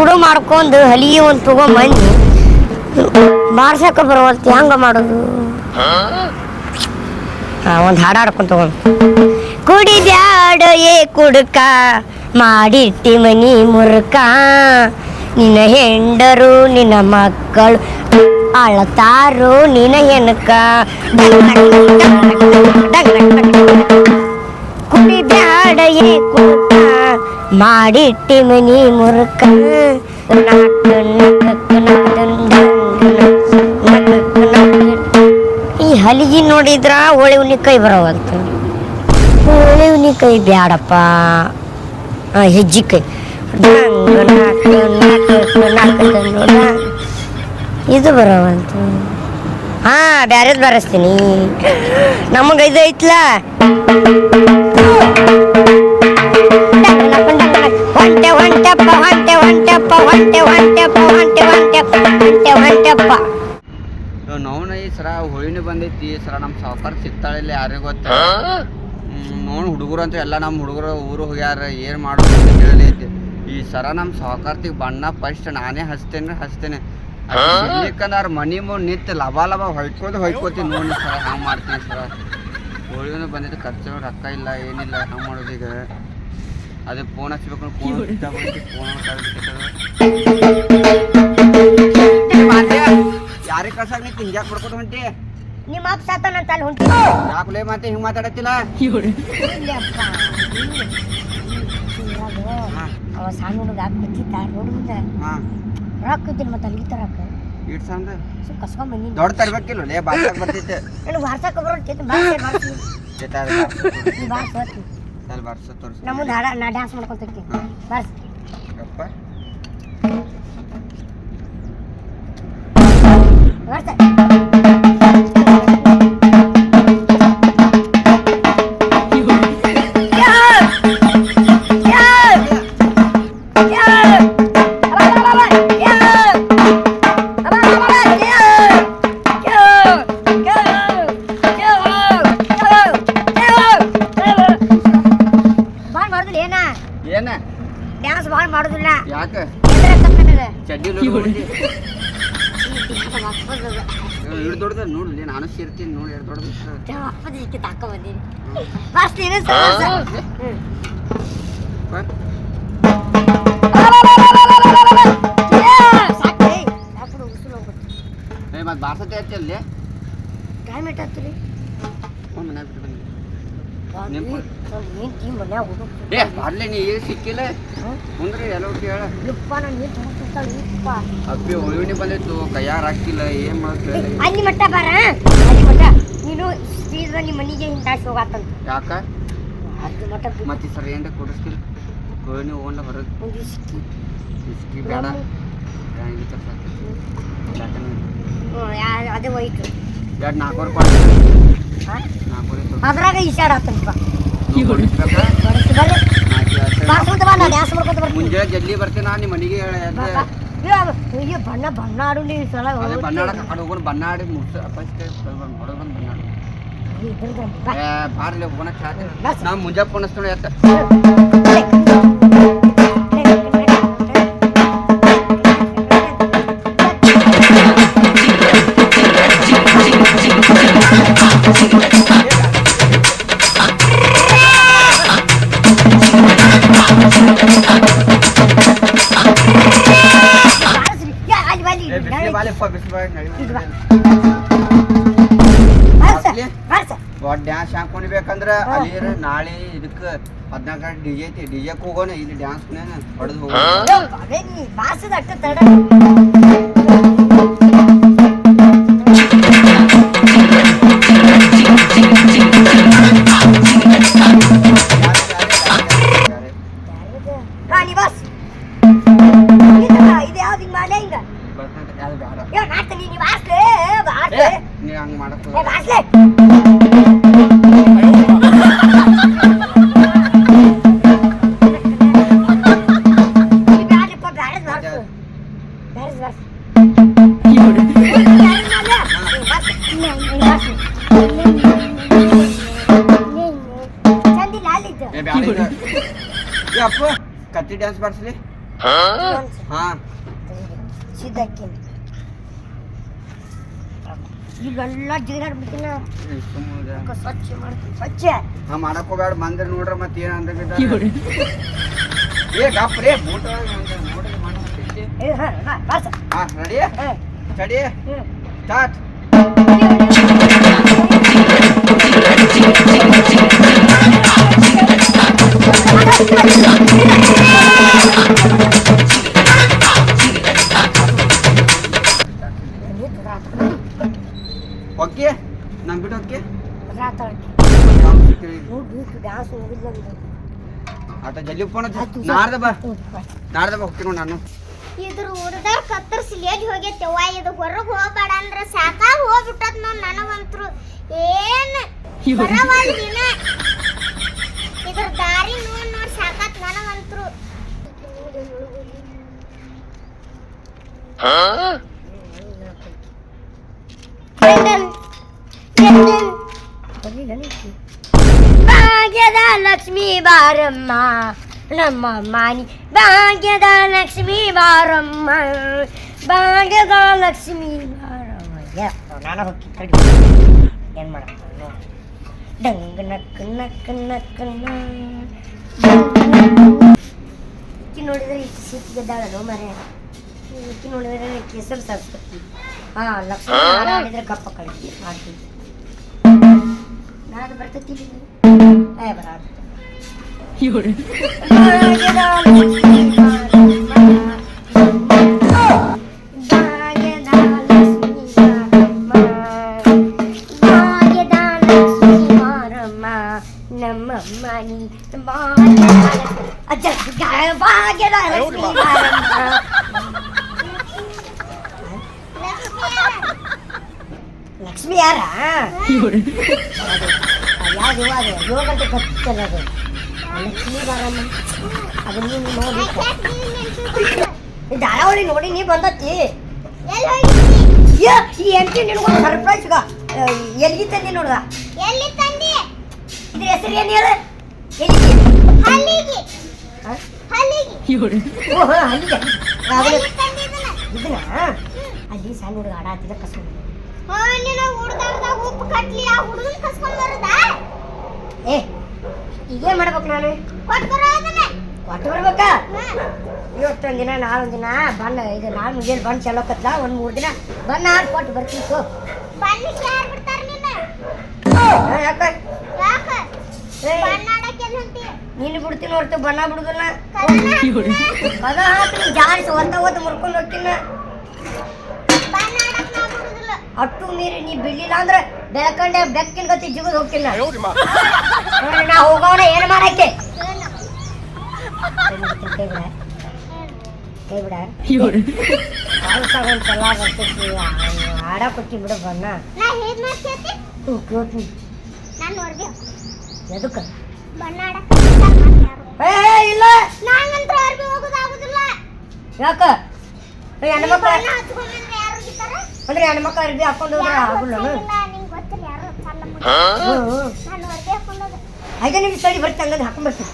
ತುಡು ಮಾಡ್ಕೊಂಡು ಹಲಿಗೆ ಒಂದು ತಗೊಂಬಂದು ಬಾರ್ಸಕ್ಕ ಬರುವಂತ ಹೆಂಗ ಮಾಡೋದು? ಒಂದು ಹಾಡು ಹಾಡ್ಕೊಂಡು ತಗೊಂಡು. ಕುಡಿ ಬ್ಯಾಡ ಏ ಕುಡುಕ, ಮಾಡಿಟ್ಟಿ ಮನಿ ಮುರುಕ. ನಿನ್ನ ಹೆಂಡರು, ನಿನ್ನ ಮಕ್ಕಳು, ಅಳತಾರು ನಿನ್ನ ಹೆಣಕ. ಕುಡಿದ್ಯಾಡ ಏ ಕುಡ್ಕ ಮಾಡಿಟ್ಟಿ ಮನಿ ಮುರ್ಕ. ಈ ಹಲಿಗೆ ನೋಡಿದ್ರ ಹುಲಿ ಕೈ ಬರೋವಂತ ಹುಲಿ ಕೈ ಬ್ಯಾಡಪ್ಪ. ಹೆಜ್ಜಿ ಕೈ. ಇದು ಬರೋವಂತ. ಹಾ, ಬ್ಯಾರೆದ್ ಬರಸ್ತೀನಿ. ನಮಗ ಇದು ಐತ್ಲ? ಹೊಂಟೆ ಹೊಂಟೆಪ್ಪ ಹೊಂಟೆ ಹೊಂಟೆಪ್ಪ ಹೊಂಟೆ ಹೊಂಟೆಪ್ಪ ಹೊಂಟೆ ಹೊಂಟೆಪ್ಪ ಹೊಂಟೆ ಹೊಂಟೆಪ್ಪ ನೋವು ಈ ಸರ ಹೋಳಿನೂ ಬಂದೈತಿ ಸರ ನಮ್ಮ ಸಾವುಕಾರ ಸಿಗ್ತಾಳಿಲ್ಲ ಯಾರಿಗೂ ಗೊತ್ತ? ನೋಡ್ ಹುಡುಗರು ಅಂತ ಎಲ್ಲ ನಮ್ಮ ಹುಡುಗರು ಊರು ಹೋಗ್ಯಾರ ಏನು ಮಾಡೋದು ಅಂತ ಈ ಸರ ನಮ್ಮ ಸಾವುಕಾರ್ತಿಗೆ ಬಣ್ಣ ಫಸ್ಟ್ ನಾನೇ ಹಚ್ತೇನೆ. ಹಚ್ತೇನೆ ಯಾಕಂದ್ರೆ ಮನಿ ಮುಂದೆ ನಿಂತು ಲಬ ಲಬ ಹೊಯ್ಕೋದು ಹೊಯ್ಕೋತೀನಿ ನೋಡಿ ಸರ ಹಂಗೆ ಮಾಡ್ತೀನಿ ಸರ? ಹೋಳಿನೂ ಬಂದಿದ್ದು ಖರ್ಚು ರೊಕ್ಕ ಇಲ್ಲ ಏನಿಲ್ಲ ಹಂಗ ಮಾಡೋದು ಈಗ? ಅದೇ ಫೋನ್ ಹಚ್ಬೇಕು ಫೋನ್ ಯಾರಿಗೆ ಕಳ್ಸಾಕ ನೀ ಹಿಂಗ್ಯಾಕ್ ಮಾಡ್ಕೊತ ಹೊಂಟಿ ನಿಮ್ಮ ಅಪ್ಪ ಸಾತಾನಂತ ಅಲ್ಲಿ ಹೊಂಟಿ ಯಾಕಲೇ ಮತ್ತೆ ಹಿಂಗ್ ಮಾತಾಡತ್ತಿಲ್ಲ ಹಾ ಅವ ಸಣ್ಣ ಹುಡುಗ ಬಿಟ್ಟಿದ್ದ ರೋಡ್ ಮುಂದೆ ಹಾ ರೊಕ್ಕ ಇದ್ದಿಲ್ಲ ಮತ್ತೆ ಅಲ್ಲಿ ತರಕ ಇಟ್ ಸಂದ ಸುಮ್ ಕಸ್ಕೊಂಡ್ ಬಂದಿನಿ ದೊಡ್ಡ ತರ್ಬೇಕಿಲ್ಲ ಲೇ ಬಾರ್ಸಾಕ್ ಬರ್ತೈತೆ ಏನು ಬಾರ್ಸಕ ಬರೋದು ಬಾರ್ಸೆ ಬಾರ್ಸಿ ಚೇತ ಅದು ಬಾರ್ಸು. ಬಾರ್ಸ್ ಅಲ್ಲಿ ಬಾರ್ಸು ತೋರ್ಸು ನಮ್ಮ ಹಾಡ ನಾ ಡ್ಯಾನ್ಸ್ ಮಾಡ್ಕೊಂತಿರ್ತೀನಿ ಹಾ. ಗಪ್ಪ. ಬಾರ್ಸ ನೋಡಿ ಎರಡು ದೊಡ್ಡದ ಅಪ್ಪದ ಇದಕ್ಕೆ ತಾಕ ಬಂದೀನಿ ಬಾರ್ಸ್ಲಿ ಏನೋ ಸರ್ ಸಾಕ್ರಿ ಸಾಕು ಉಸುಲು ಹೋಗ್ಬಿಟ್ಟು ಏ ಮತ್ತೆ ಬಾರ್ಸತ್ತೆ ಐತಿ ಅಲ್ಲಿ ಟೈಮ್ ಎಷ್ಟಾಗ್ತದೆ ಹ್ಞೂ ಮನ್ಯಾಗ ಬಿಟ್ಟು ಬಂದೆ ನೆನ್ಪು. ನೀನು ಟೀಮ್ ಮನ್ಯಾಗ ಹೋಗು ಏ ಬರ್ಲಿ ನೀ ಈಗ ಸಿಕ್ಕಿಲ್ಲ ಮುಂದ್ರಿ ಎಲ್ಲ ಕೇಳ ಯಪ್ಪ ನಾನು ನೀರು ತೊಗೊಂಡ್ಬಿಡ್ತಾಳೆ ಯಪ್ಪ ಅಪ್ಪಿ ಹೋಳಿನಿ ಬಂದಿತ್ತು ಕೈಯಾರ ಹಾಕಿಲ್ಲ ಏನ್ ಮಾಡೋದು ಹೇಳಿ ಅಲ್ಲಿ ಮಟ್ಟ ಬಾರ ಅಲ್ಲಿ ಮಟ್ಟ ನೀನು ಸ್ಪೀಡ್ ನಿಮ್ಮ ಮನೆಗೆ ಹಿಂದಾಸಿ ಹೋಗಾತಂತ. ಯಾಕ? ಅದು ಮಟ್ಟ ಮತ್ತೆ ಸರ್ ಏನ್ರ ಕೊಡಿಸ್ತಿಲ್ಲ. ಹೋಳಿನಿ ಹೋಗೋಣ ಹೊರಗೆ ಒಂದು ಇಸ್ಕಿ. ಇಸ್ಕಿ ಬೇಡ. ಅದೇ ಹೋಯ್ತು. ಎರಡು ನಾಲ್ಕೂವರೆ ಕೊಡ. ನಾಲ್ಕೂವರೆ ಅದ್ರಾಗ ಈಶಾಡ ಆತಂತ ಮುಂಜಾನೆ ಜಲ್ದಿ ಬರ್ತೀನಿ ನಾನು ನಿಮ್ಮ ಮನೆಗೆ ಬಣ್ಣ ಬಣ್ಣ ಆಡು ನೀ ಸಲ. ಬಣ್ಣ ಕಡೆ ಹೋಗೋಣ ಬನ್ನಾಡಿ ಮುಗ್ಸ. ಫಸ್ಟ್ ಬಂದು ಬಾರ್ಲಿ ಬಸ್. ನಾ ಮುಂಜಾನೆ ಫೋನ್ ಕುಣಿಬೇಕಂದ್ರ ಅಲ್ಲಿರ ನಾಳೆ ಇದಕ್ಕೆ ಹದಿನಾಲ್ಕು ಡಿಜೆ ಡಿಜೆ ಐತಿ. ಡಿಜೆಕ್ ಹೋಗೋಣ ಇಲ್ಲಿ ಡ್ಯಾನ್ಸ್ ಹೊಡೆದು ಹೋಗೋಣ. ಅದೇ ನೀ ಬಾರ್ಸದ ಅಟ್ಟ ತಡ. ಅಪ್ಪ ಕತ್ತಿ ಡ್ಯಾನ್ಸ್ ಬಾರಿಸ್ಲಿ ಹಾ ಸಿದ್ದಕ್ಕಿನ ಈಗೆಲ್ಲ ಜೀರಾಡ್ಬಿಟ್ಟಿನ ಸ್ವಚ್ಛ ಮಾಡ್ತೀನಿ ಸ್ವಚ್ಛ ಹಾ ಮಾಡಕ್ ಹೋಗ್ಬೇಡ ಬಂದ್ರೆ ನೋಡ್ರ ಮತ್ತೆ ಏ ಗಪ್ ರೇ ಹಾ ರೆಡಿ ರೆಡಿ ಸ್ಟಾರ್ಟ್ ಆಟ ಜಲ್ದಿ ಫೋನ್ ನಾಡ್ದ ಬಾ. ನಾಡ್ದ ಬಾ ಹೋಗ್ತೀನಿ ನಾನು. ಇದ್ರ ಉರ್ದಾರ ಕತ್ತರಿಸಿ ಎಲ್ಲಿ ಹೋಗೈತೆವ್ವ ಇದು ಹೊರಗೆ ಹೋಗ್ಬೇಡ ಅಂದ್ರೆ ಸಾಕಾಗಿ ಹೋಗ್ಬಿಟ್ಟದ್ ನೋಡ್ ನನಗಂತರು. ಏನು? ಬರವಲ್ದಿನ ಇದ್ರ ದಾರಿ ನೋಡಿ ನೋಡಿ ಸಾಕಾತ್ ನನಗಂತರು. ಭಾಗ್ಯದ భాగ్యదా లక్ష్మీ వారమ్మ నమ్మ మాని భాగ్యదా లక్ష్మీ వారమ్మ భాగ్యదా లక్ష్మీ వారమ్మ డంగు నక్కు నక్కు నక్కు ಇಕ್ಕಿ ನೋಡಿದ್ರೆ ಇಕ್ಕಿ ಸಿಕ್ಕಿದ್ದಾಳಲ್ಲ ಮರೆ ಇಕ್ಕಿ ನೋಡಿದ್ರೆ ಕೇಸರಿ ಸರಸ್ವತಿ ಹಾ ಲಕ್ಷ್ಮಿ ಹಾಡಿದ್ರೆ ಕಪ್ಪ ಕಳಿಸಿ ಮಾಡ್ತೀವಿ ನಾಳೆ ಬರ್ತೈತಿ है भारत money. ಲಕ್ಷ್ಮಿ ಯಾರ ಯಾವುದು ಅದು ಏಳು ಗಂಟೆ ಗೊತ್ತಿಲ್ಲ ಅದು ಲಕ್ಷ್ಮೀ ಬಾರಮ್ಮ. ಅದು ನೀನು ನೋಡಿ. ಧಾರಾವಳಿ ನೋಡಿ ನೀ ಬಂದತ್ತಿ. ಈ ಎಂಟಿ ನಿನಗೊಂದು ಸರ್ಪ್ರೈಸ್ಗ ಎಲ್ಲಿ ತಂದಿ ನೋಡ್ದ? ಎಲ್ಲಿ ತಂದಿ? ಇದ್ರ ಹೆಸರು ಏನು ಹೇಳು? ಎಲ್ಲಿ ಹಲ್ಲಿಗೆ? ಹಲ್ಲಿಗೆ. ಓ ಹಾ ಅಲ್ಲಿಗೆ ಆಗಲೇ ಎಲ್ಲಿ ಇದನ್ನ. ಅಲ್ಲಿ ಸಣ್ಣ ಹುಡುಗ ಆಡ ಹತ್ತಿದ ಕಸ್ಕೊಂಡು. ಹೋ ನಿನ್ನ ಹುಡ್ದಾಡ್ದಾಗ ಉಪ್ಪು ಕಟ್ಲಿ ಆ ಹುಡುಗನ್ ಕಸ್ಕೊಂಡ್ ಬರುದಾ? ಏ ಈಗೇನ್ ಮಾಡ್ಬೇಕು ನಾನು? ಕೊಟ್ಟು ಬರ್ಬೇಕಾ? ಇವತ್ತೊಂದು ದಿನ ನಾಳೊಂದು ದಿನ ಬಣ್ಣ ಇದು ನಾಳೆ ಮುಂಜಾನೆ ಬಣ್ಣ ಚೆಲ್ಲೋಕತ್ಲ ಒಂದು ಮೂರು ದಿನ. ಬಣ್ಣ ಹಾಲು ಕೊಟ್ಟು ಬರ್ತೀವಿ ಸೋ ಯಾಕ? ನೀನು ಬಿಡ್ತೀನಿ ಹೊರ್ತು ಬಣ್ಣ ಬಿಡುದಿಲ್ಲ. ಪದ ಹಾಕಿ ಜಾಸ್ತಿ ಒಂದ ಒದ್ದು ಮುರ್ಕೊಂಡು ಹೋಗ್ತೀನಿ. ಅಟ್ಟು ಮೀರಿ ನೀ ಬಿಡ್ಲಿಲ್ಲ ಅಂದ್ರೆ ಬೆಳಕಂಡೆ ಬೆಕ್ಕಿನ ಗತಿ ಜಿಗುದ್ ಹೋಗ್ತಿಲ್ಲ. ನೋಡ್ರಿ ನಾ ಹೋಗೋಣ ಏನು ಮಾಡಕ್ಕೆ? ಕೈ ಬಿಡ ಕೈ ಬಿಡ ಬರ್ತೈತಿ ಆಡ ಕೊಟ್ಟಿ ಬಿಡು ಬಣ್ಣ ನಾ ಹೇಗ್ ಮಾಡ್ತೈತಿ ಹ್ಞೂ ಕೇಳ್ತೀನಿ ನಾನು ನೋಡ್ದೆ ಎದಕ್ಕೆ ಏ ಇಲ್ಲ. ಅರ್ಬಿ ಹೋಗೋದಾಗುದಿಲ್ಲ. ಯಾಕ? ಏ, ಹೆಣ್ಮಕ್ಳು ಬಣ್ಣ ಹಚ್ಕೊಂಡ್ಬಂದ್ರೆ ಅಂದ್ರೆ ಹೆಣ್ಮಕ್ಳು ಅರ್ಬಿ ಹಾಕೊಂಡು ಹೋದ್ರೆ ಆಗಲ್ಲ ಐದು ನಿಮಿಷ ಸರಿ ಬರ್ತೀನಿ ಹಂಗಂದ್ರೆ ಹಾಕೊಂಡ್ ಬರ್ತೀನಿ.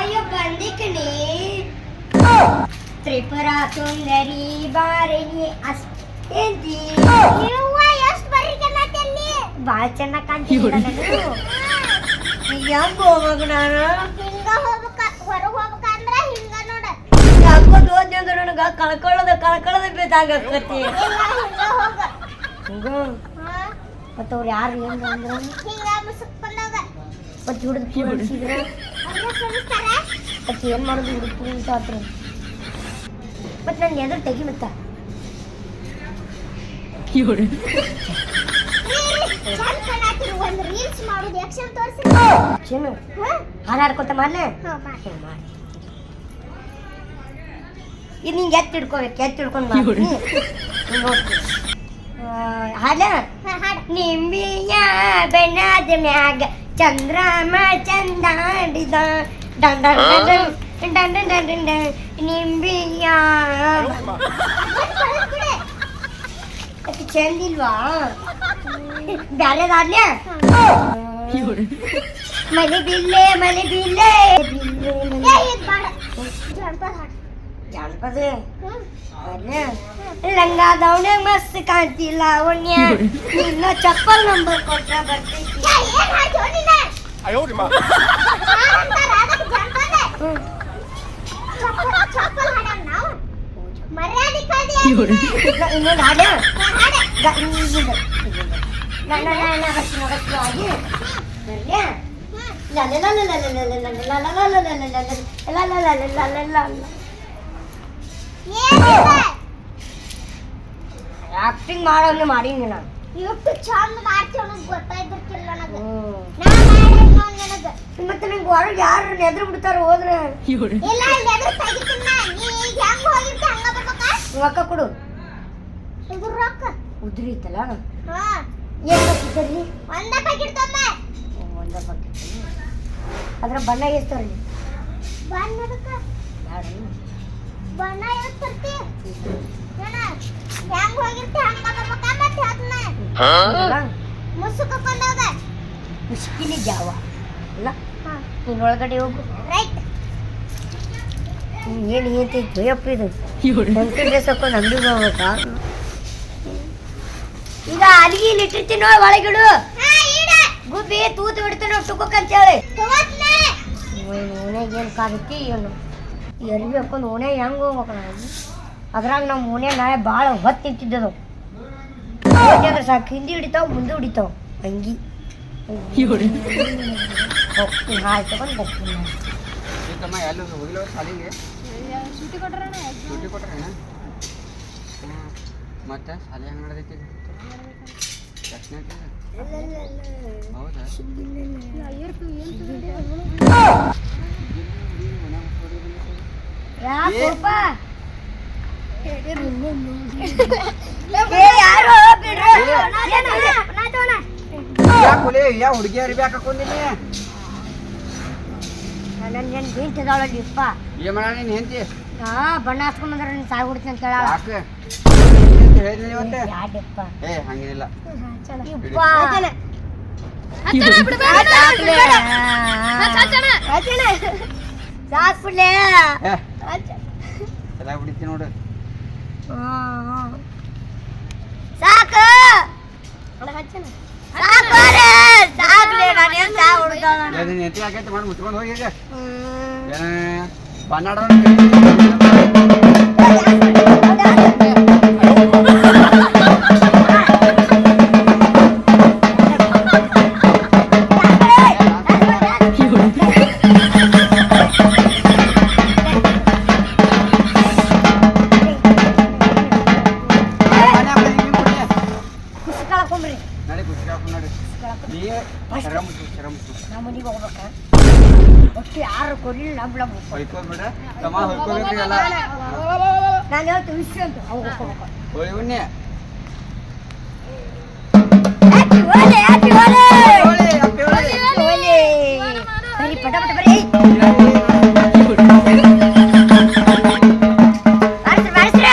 ಅಯ್ಯೋ ಬಂದಿಕಣಿ ತ್ರಿಪುರ ಸುಂದರಿ ಬಾರಿ ಅಷ್ಟೇಂದಿ. ಬಾಳ ಚೆನ್ನಾಗಿ ಕಾಣ್ತೀನಿ ಹೆಂಗ ಹೋಗ್ಬೇಕು ನಾನು ಹಿಂಗ ಹೋಗ್ಬೇಕು. ಅಂದ್ರೆ ನನಗೆ ಕಳ್ಕೊಳ್ಳೋದು ಕಳ್ಕೊಳ್ಳೋದು ಬೇಕಾಗತ್ತಿ ಹಿಂಗ. ಅವ್ರು ಯಾರು ಏನು ಅಂದ್ರೆ? ಮತ್ತು ಹಿಡಿದು ಕುಡಿಸಿದ್ರೆ ಮತ್ತು ಏನು ಮಾಡೋದು ಹಿಡಿದು ಕುಡಿಸ ಹತ್ರ ಮತ್ತು ನಾನು ಎದುರು ತೆಗಿ ಮತ್ತ. ಹಾಡ್ಕೊತ ಮಾಡ ಇದು ಹಿಂಗೆ ಎತ್ತಿ ಹಿಡ್ಕೋಬೇಕು ಎತ್ತಿ ಹಿಡ್ಕೊಂಡು ಮಾಡ್ತೀನಿ ಹಾಡ. ನಿಂಬಿಯ ಬೆನ್ನದ ಮ್ಯಾಗ ಚಂದ್ರಮ ಚಂದಾಡಿದ. ಡಂಡ ಡಂಡ ಡಂಡ ನಿಂಬಿಯ. ಚಂದಿಲ್ವಾ ಬ್ಯಾರೆದಾಡ್ಲ ಮನೆ ಬಿಲ್ಲೆ ಮನೆ ಬಿಲ್ಲೆ. ಬಿಲ್ಲೆ ಮನೆ ಏ ಇದ್ ಬೇಡ ಜನಪದ ಹಾಡು ಜಾನಪದ ಹ್ಮ್. ಅದ್ನೇ. ಲಂಗ ದವಣೆ ಮಸ್ತ್ ಕಾಣ್ತಿ ಲಾವಣ್ಯ ನಿನ್ನ ಚಪ್ಪಲ್ ನಂಬರ್ ಕೊಟ್ರ ಬರ್ತೈತಿ ಏ, ಏನ್ ಹಾಡ್ತೀವೋ ನೀನು? ಹಾಡಂತಾರ, ಅದಕ್ಕೆ ಜನಪದ. ಹ್ಮ್. ಚಪ್ಪಲ್ ಚಪ್ಪಲ್ ಹಾಡೋಣ ನಾವು ಮರ್ಯಾದೆ ಕಳ್ದಿ ಇನ್ನ- ಇನ್ನೊಂದು ಹಾಡ ಹಾಡೆ ಗ- ಇ- ಇದು. ನ- ನ- ನ- ನಗಸ್ಸು ನಗಸ್ಸು ಆಗಿ ಬರ್ಲ್ಯಾ? ಲ- ಲ- ಲ- ಲ- ಲ- ಲ- ಲ- ಲ- ಲ- ಲ- ಲ- ಲ- ಲ- ಲ- ಲ- ಲ- ಲ- acting ಮಾಡೋದು ಮಾಡೀನಿ ನಾನು. ಇವತ್ತು ಚಂದ ಮಾಡ್ತೀವಿ ಅನ್ನೋದು ಗೊತ್ತಾಯ್ತಿರ್ತಿಲ್ಲ ನನಗೆ. ಮತ್ತೆ ನಿಂಗೆ ಹೊರಗೆ ಯಾರು ನೆದ್ರು ಬಿಡ್ತಾರ ಹೋದ್ರೆ? ಇಲ್ಲ ನೆದ್ರು ನೀ ಈಗ ಹೆಂಗ್ ಹೋಗಿರ್ತಿ ಹಂಗ ಬರ್ಬೇಕಾ? ರೊಕ್ಕ ಕೊಡು. ಇದು ರೊಕ್ಕ. ಉದುರಿತಲ್ಲ ಹಾ. ಏನು ಬೇಕಿದ್ದರಿ ಒಂದ ಪ್ಯಾಕೆಟ್ ಒಂದ ಬಕೆಟ್ ಅದ್ರ ಬಣ್ಣ ಎಷ್ಟರಿ ಬಣ್ಣ ಅದಕ್ಕ ಹೋಗು ಏನು ಈಗ ಅಲ್ಲಿಗೆ ಇಲ್ಲಿ ಒಳಗಿಡು. ಗುಬ್ಬಿ ತೂತು ಬಿಡ್ತಾನೆ ಸುಖಕ್ಕಂತೇಳಿ ಏನು ಕಾದಕ್ಕೆ ಏನು? ಎಲ್ಲಿ ಹಾಕೊಂಡು ಓಣೆ ಹೆಂಗೆ ಹೋಗ್ಬೇಕು ನಾವು ಅದ್ರಾಗ ನಮ್ಮ ಓಣೆ ನಾಳೆ ಭಾಳ ಹೊತ್ತಿದ್ದವು ಯಾಕಂದ್ರೆ ಸಾಕು. ಹಿಂದೆ ಹಿಡಿತಾವ ಮುಂದೆ ಹಿಡಿತಾವ. ಹಂಗಿ ಹೌದಾ? ಯಾವ ಹುಡುಗಿಯ ಅರಿವಿ ಹಾಕೊಂಡಿನಿ ನನ್ನ? ಹೆಂಡತಿ ಇದ್ದಾಳಲ್ಲಿ ಹೆಂಡತಿ? ಬಣ್ಣ ಹಾಸ್ಕೊಂಡ್ ಬಂದ್ರೆ ನೀನ್ ಬಿಡ್ತೀನಿ ಅಂತ ಹೇಳ. ಯಾಕೆ? ಅಂತ ಇವತ್ತೆ? ಏ ಇಪ್ಪ ಬಿಡಬೇಡ. ಚೆನ್ನಾಗಿ ಬಿಡಿತಿ ನೋಡು. ಸಾಕು ನೆತ್ತಿ ಹಾಕೈತೆ ಮಾಡಿ ಮುಚ್ಕೊಂಡು ಹೋಗಿ ನಮ್ಮ ಮನೆಗೆ ಹೋಗ್ಬೇಕ ಒಟ್ಟು ಯಾರು ಕೊಡ್ಲಿಲ್ಲ ಹೊಯ್ಕೋಬೇಕ್ರಿ ಎಲ್ಲ ನಾನು ಹೇಳ್ತು ವಿಷಯ ಅಂತ ಅವಾಗ ಹೋಗ್ಬೇಕು ಹೊಯ್ವನ್ನೇ ಹ್ಯಾಪಿ ಓಲೆ ಹ್ಯಾಪಿ ಓಲೆ ಹೋಳಿ, ಅಪ್ಪಿ ಹೋಳಿ. ಓಲೆ ಬರೀ ಪಟ ಪಟ ಬರೀ ಮಾಡ್ಸ್ರಿ ಮಾಡ್ಸ್ರಿ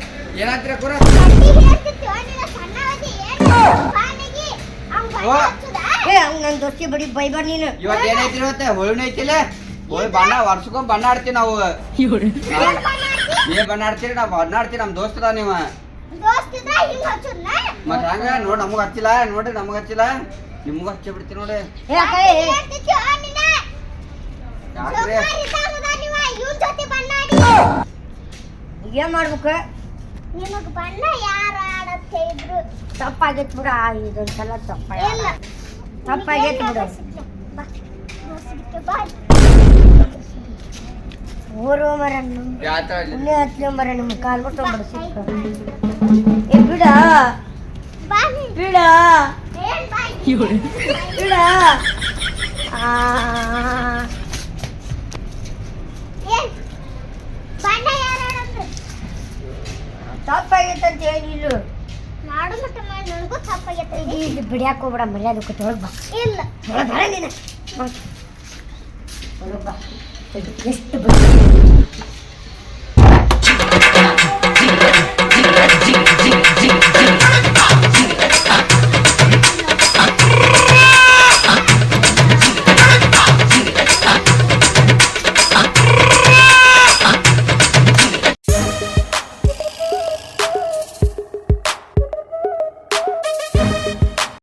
ಏನಾಗ್ತೀರ ಕೂರ? ಏ ಅವ್ನ್ ನನ್ ದೋಸ್ತಿ ಬಡಿ ಬೈಬರ್ ನೀನು. ಇವತ್ತು ಏನೈತಿ ಇವತ್ತೆ ಹೋಳಿನ ಐತಿಲ್ಲ ಹೋಳಿ ಬಣ್ಣ ವರ್ಷಕ್ಕೊಮ್ಮೆ ಬಣ್ಣ ಆಡ್ತೀವಿ ನಾವು. ಏ ಬಣ್ಣ ಆಡ್ತೀರಿ? ನಾವು ಬಣ್ಣ ಆಡ್ತೀವಿ ನಮ್ಮ ದೋಸ್ತದ ನೀವು. ಮತ್ತೆ ಹಂಗ? ನೋಡಿ ನಮಗ್ ಹಚ್ಚಿಲ್ಲ? ನೋಡ್ರಿ ನಮಗ್ ಹಚ್ಚಿಲ್ಲ? ನಿಮ್ಗೂ ಹಚ್ಚಿ ಬಿಡ್ತೀನಿ ನೋಡಿ ಏನ್ ಮಾಡ್ಬೇಕು? ನಿಮಗ್ ಬಣ್ಣ ಯಾರು ಆಡತ್ತೆ ಇದ್ರು ತಪ್ಪಾಗೈತ್ ಬಿಡ ಇದೊಂದ್ಸಲ ತಪ್ಪ ತಪ್ಪಾಗ ತಪ್ಪಾಗೈತ್ ಬಿಡ. ಬಾ, ಮರನ್ನು ಇನ್ನೇ ಊರು ಮರ ನಿಮ್ಮ ಕಾಲ್ ಬಿಟ್ಟು ಬಡಿಸಿಕ್ಕ ಏ ಬಿಡ. ಬಿಡ? ಬಿಡ. ಆ? ಬಣ್ಣ ಯಾರು? ತಪ್ಪಾಗೈತೆ ಅಂತ ಏನಿಲ್ಲ ಮಾಡು ಮಟ್ಟ ಮಾಡಿ ನನಗೂ ತಪ್ಪಾಗೈತೆ. ಇದು ಬಿಡ್ಯಾಕ ಹೋಗ್ಬೇಡ ಮರ್ಯಾದೆ ಬಾ. ಇಲ್ಲ. ಹೊರಗೆ ಬರ ನೀನು. ಹೊರಗ್ ಬಾ. ಇದು ಎಷ್ಟು